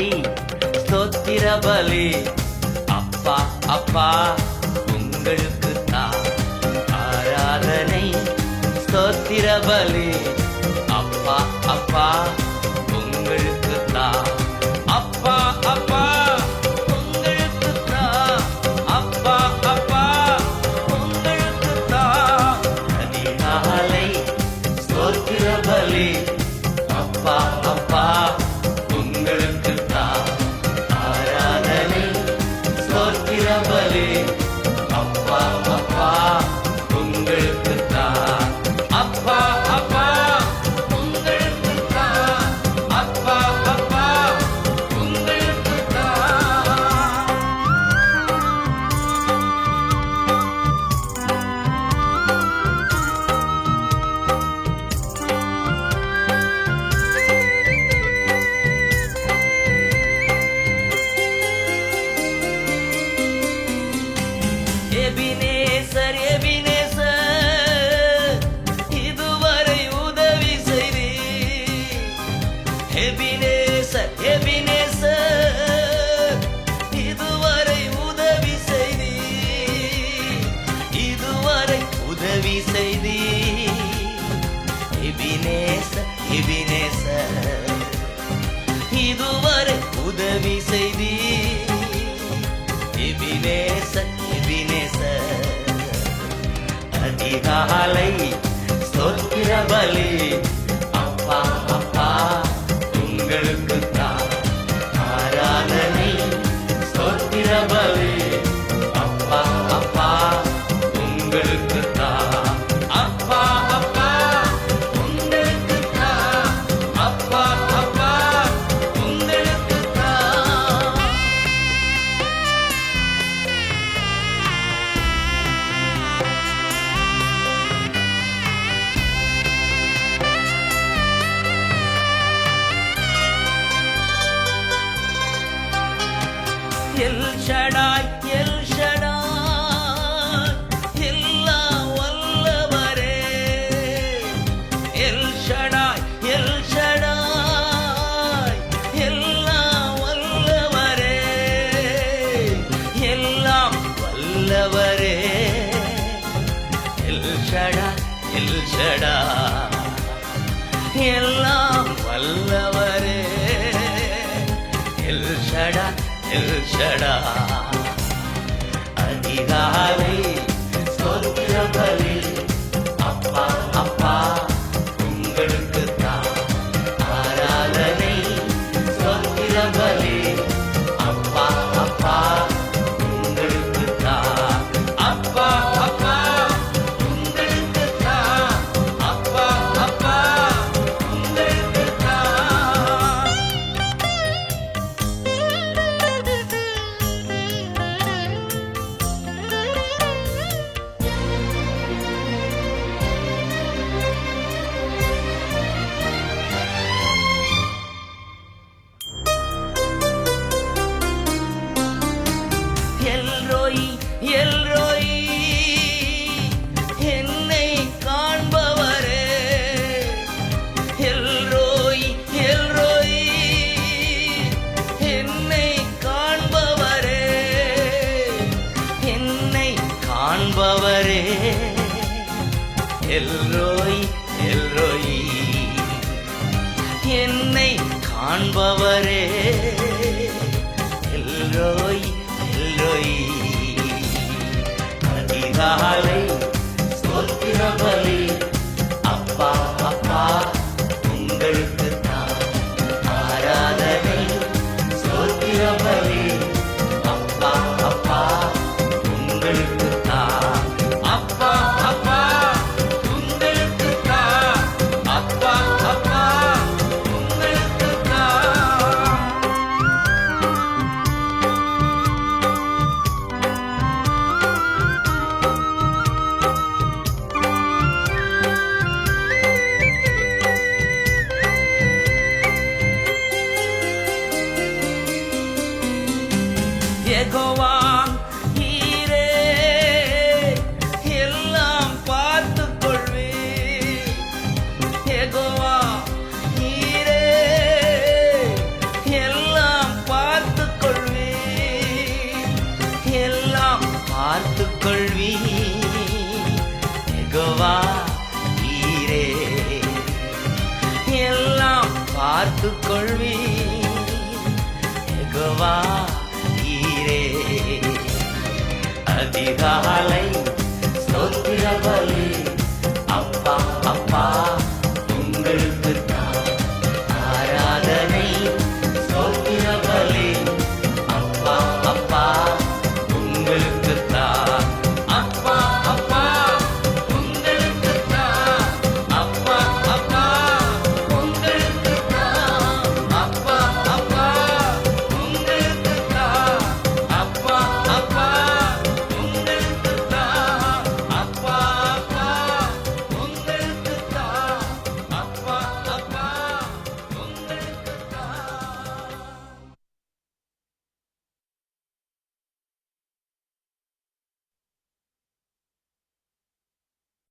தாய் ஸ்தோத்திரபலே அப்பா அப்பா உங்களுக்கு தான் ஆராதனை ஸ்தோத்திரபலே அப்பா அப்பா சாலை ஸ்தோத்திர பலி. எல் ஷடாய் எல் ஷடாய் எல்லா வல்லவரே. எல் ஷடாய் எல் ஷடாய் எல்லா வல்லவரே. எல்லாம் வல்லவரே. எல் ஷடாய் ఎల్షడా అదిరావే என்னை காண்பவரே. எல்லோய் எல்லோய். அதிகாலை சொல்கிறவர் பார்த்து கொள்வி. எகவா ஈரே எல்லாம் பார்த்து கொள்வி. எகவா ஈரே அதிகாலை